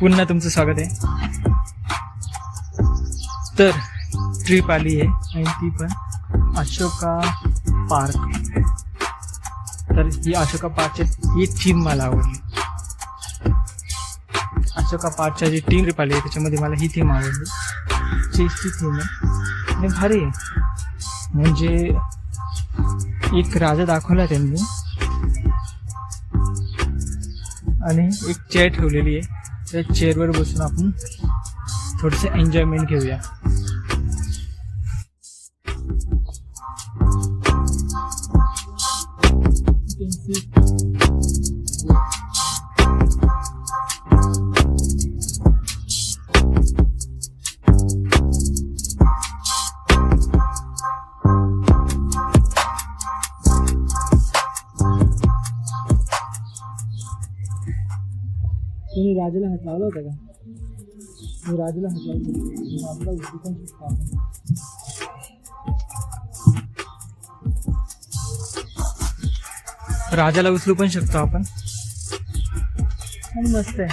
पुन्हा तुमचं स्वागत आहे. तर ट्रिप आली आहे आणि ती पण अशोका पार्क. तर ही अशोका पार्कची ही थीम मला आवडली. अशोका पार्कच्या जी टीम ट्रिप आली आहे त्याच्यामध्ये मला ही थीम आवडली. चेसची थीम आहे. आणि भारी आहे. म्हणजे एक राजा दाखवला त्यांनी. आणि एक चेअर ठेवलेली आहे. त्या चेअरवर बसून आपण थोडंसं एन्जॉयमेंट घेऊया. तुम्ही राजाला हात लावला होता का? राजाला हात. लावला होता. आपला पण. राजाला उचलू पण शकतो आपण? आणि मस्त आहे.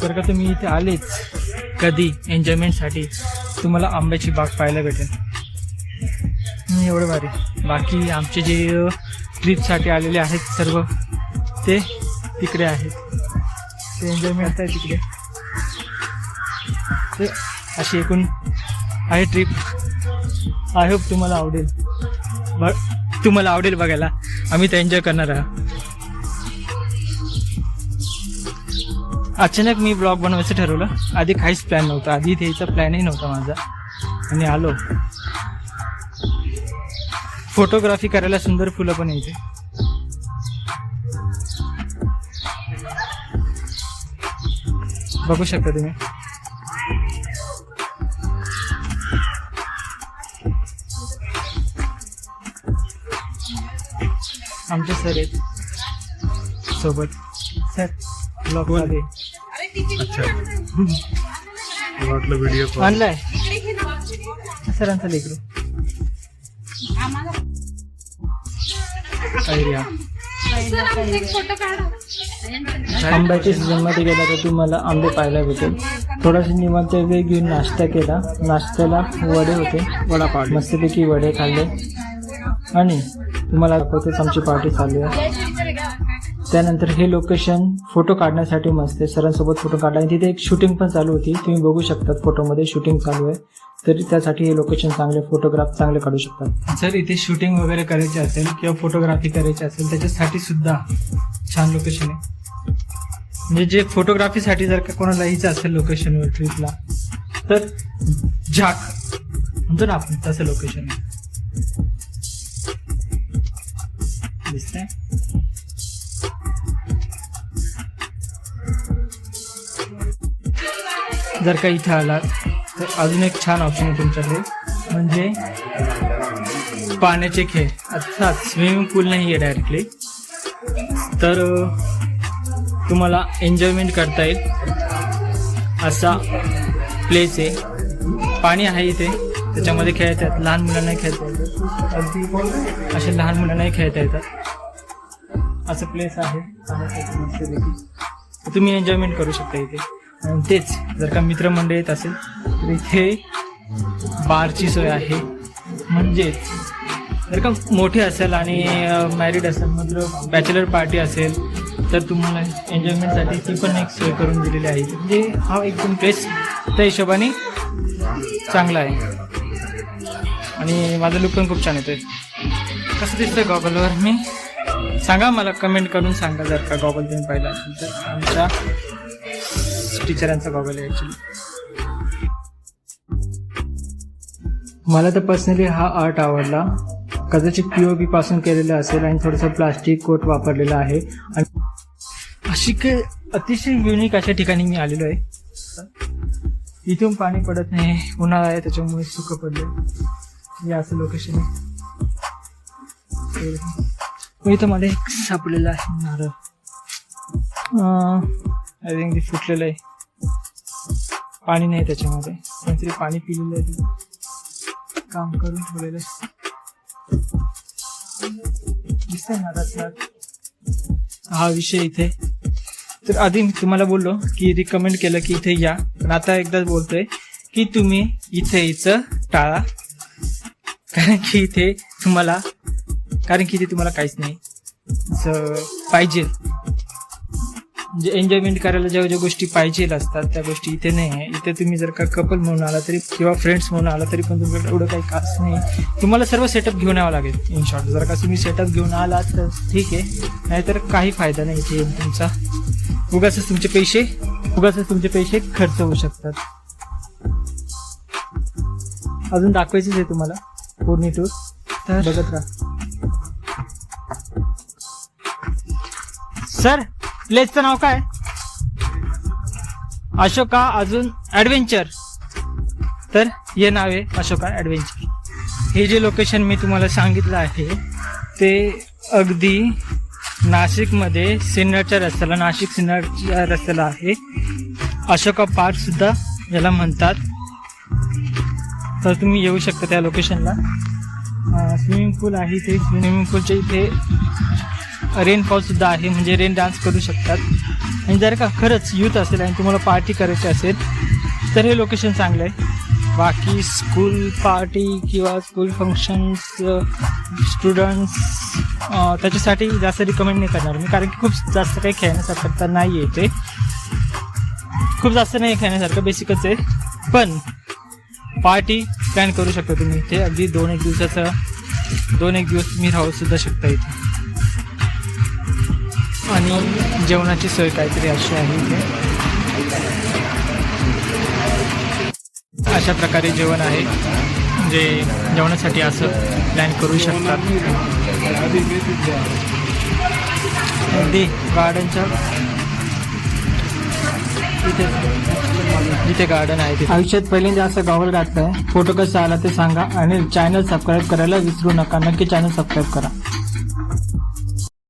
जर का तुम्ही इथे आलेच कधी? एन्जॉयमेंटसाठी तुम्हाला आंब्याची बाग पाहायला भेटेल. एवढं भारी. बाकी आमचे जे ट्रिपसाठी आलेले आहेत सर्व ते तिकडे आहेत. ते एन्जॉयमेंट आहे तिकडे. ते अशी एकूण आहे ट्रिप आय होप तुम्हाला आवडेल. ब तुम्हाला आवडेल बघायला. आम्ही तर एन्जॉय करणार आहोत. अचानक मी ब्लॉग बनवायचं ठरवलं. आधी काहीच प्लॅन नव्हता. आधी त्याचा प्लॅनही नव्हता माझा. आणि आलो. फोटोग्राफी करायला सुंदर फुलं पण येते बघू शकता तुम्ही. आमचे सर आहेत. सोबत. सर ब्लॉगमध्ये. अच्छा. वाटलं व्हिडिओ आणलाय. सरांचा लेकरू. काढा आंब्याच्या सीझनमध्ये गेला तर तुम्हाला आंबे पाहायला भेटेल. थोडासा निवांत वेळ घेऊन नाश्ता केला. नाश्त्याला वडे होते. वडापाव. मस्तपैकी वडे खाल्ले. आणि तुम्हाला दाखवतेच आमची पार्टी चालू आहे. त्यानंतर हे लोकेशन फोटो काढण्यासाठी मस्त आहे. सरांसोबत फोटो काढला. आणि तिथे एक शूटिंग पण चालू होती. तुम्ही बघू शकतात फोटोमध्ये शूटिंग चालू आहे. तरी त्यासाठी हे लोकेशन चांगले फोटोग्राफ चांगले काढू शकतात. जर इथे शूटिंग वगैरे करायची असेल किंवा फोटोग्राफी करायची असेल त्याच्यासाठी सुद्धा छान लोकेशन आहे. म्हणजे जे फोटोग्राफीसाठी जर का कोणाला यायचं असेल लोकेशनवर ट्रिपला तर झाक म्हणतो ना आपण तसं लोकेशन आहे. दिसतंय? जर का इथे आलात तर अजून एक छान ऑप्शन आहे तुमच्याकडे. म्हणजे पाण्याचे खेळ. अर्थात स्विमिंग पूल नाही आहे डायरेक्टली तर तुम्हाला एन्जॉयमेंट करता येईल. असा प्लेस आहे. पाणी आहे इथे. त्याच्यामध्ये खेळता येतात लहान मुलांनाही खेळता येतात अगदी असे लहान मुलांनाही खेळता येतात. असं प्लेस आहे. तुम्ही एन्जॉयमेंट करू शकता इथे. आणि तेच जर का मित्रमंडळ येत असेल तर इथे बारची सोय आहे. म्हणजेच जर का मोठे असेल आणि मॅरिड असेल मतलब बॅचलर पार्टी असेल तर तुम्हाला एन्जॉयमेंटसाठी ती पण एक सोय करून दिलेली आहे. म्हणजे हा एकदम प्लेस त्या हिशोबाने चांगला आहे. आणि माझा लुक पण खूप छान येतोय. कसं दिसतं गॉगलवर मी सांगा मला कमेंट करून सांगा जर का गॉगल तुम्ही पाहिला असेल तर. आमच्या टीचरांचा गॉगल आहे ॲक्च्युली मला तर पर्सनली हा आर्ट आवडला. कदाचित पी ओ बी पासून केलेला असेल आणि थोडंसं प्लास्टिक कोट वापरलेला आहे. आणि अशी काही अतिशय युनिक अशा ठिकाणी मी आलेलो आहे. इथून पाणी पडत नाही. उन्हाळा आहे त्याच्यामुळे सुकं पडलं. या असं लोकेशन आहे. इथं मला एक सापडलेलं आहे नारळ. आय थिंक ते फुटलेलं आहे. पाणी नाही त्याच्यामध्ये. कोणतरी पाणी पिलेलं आहे काम करून ठेवलेलं आहे. दिसतंय ना हा विषय इथे. तर आधी मी तुम्हाला बोललो की रिकमेंड केलं की इथे या. पण आता एकदाच बोलतोय की तुम्ही इथे यायचं टाळा. कारण की इथे तुम्हाला कारण की इथे तुम्हाला काहीच नाही. पाहिजे. एन्जॉयमेंट करायला ज्या ज्या गोष्टी पाहिजे असतात त्या गोष्टी इथे नाही आहे इथे तुम्ही जर का कपल म्हणून आला तरी किंवा फ्रेंड्स म्हणून आला तरी पण तुमच्याकडे एवढं काही खास नाही. तुम्हाला सर्व सेटअप घेऊन यावं लागेल इन शॉर्ट जर का तुम्ही सेटअप घेऊन आलात तर ठीक आहे. नाहीतर काही फायदा नाही इथे येऊन तुमचा. उगाच तुमचे पैसे उगाच तुमचे पैसे खर्च होऊ शकतात. अजून दाखवायचेच आहे तुम्हाला पूर्ण टूर तर? बघत राहा. सर प्लेसचं नाव काय? अशोका अजून ॲडव्हेंचर तर हे नाव आहे अशोका ॲडव्हेंचर हे जे लोकेशन मी तुम्हाला सांगितलं आहे ते अगदी नाशिकमध्ये सिन्नरच्या रस्त्याला नाशिक सिन्नरच्या रस्त्याला आहे. अशोका पार्क सुद्धा याला म्हणतात. तर तुम्ही येऊ शकता त्या लोकेशनला स्विमिंग पूल आहे ते. स्विमिंग पूलच्या इथे रेन आहे म्हणजे रेन डान्स करू शकतात. आणि जर का खरंच यूथ असेल आणि तुम्हाला पार्टी करायची असेल तर हे लोकेशन चांगलं आहे. बाकी स्कूल पार्टी किंवा स्कूल फंक्शन्स स्टुडंट्स त्याच्यासाठी जास्त रिकमेंड नाही करणार मी कारण की खूप जास्त काही खेळण्यासारखं तर नाही आहे ते खूप जास्त नाही खेळण्यासारखं बेसिकच आहे. पण पार्टी प्लॅन करू शकता तुम्ही इथे. अगदी दोन एक दिवसाचं दोन एक दिवस तुम्ही राहू सुद्धा शकता इथे. आणि जेवणाची सोय काहीतरी अशी आहे इथे. अशा प्रकारे जेवण आहे जे जेवणासाठी असं प्लॅन करू शकतात. अगदी गार्डनच्या इथे जिथे गार्डन आहे तिथे. आयुष्यात पहिल्यांदा असं गावाला आहे फोटो कसा आला ते सांगा आणि चॅनल सबस्क्राईब करायला विसरू नका. नक्की चॅनल सबस्क्राईब करा.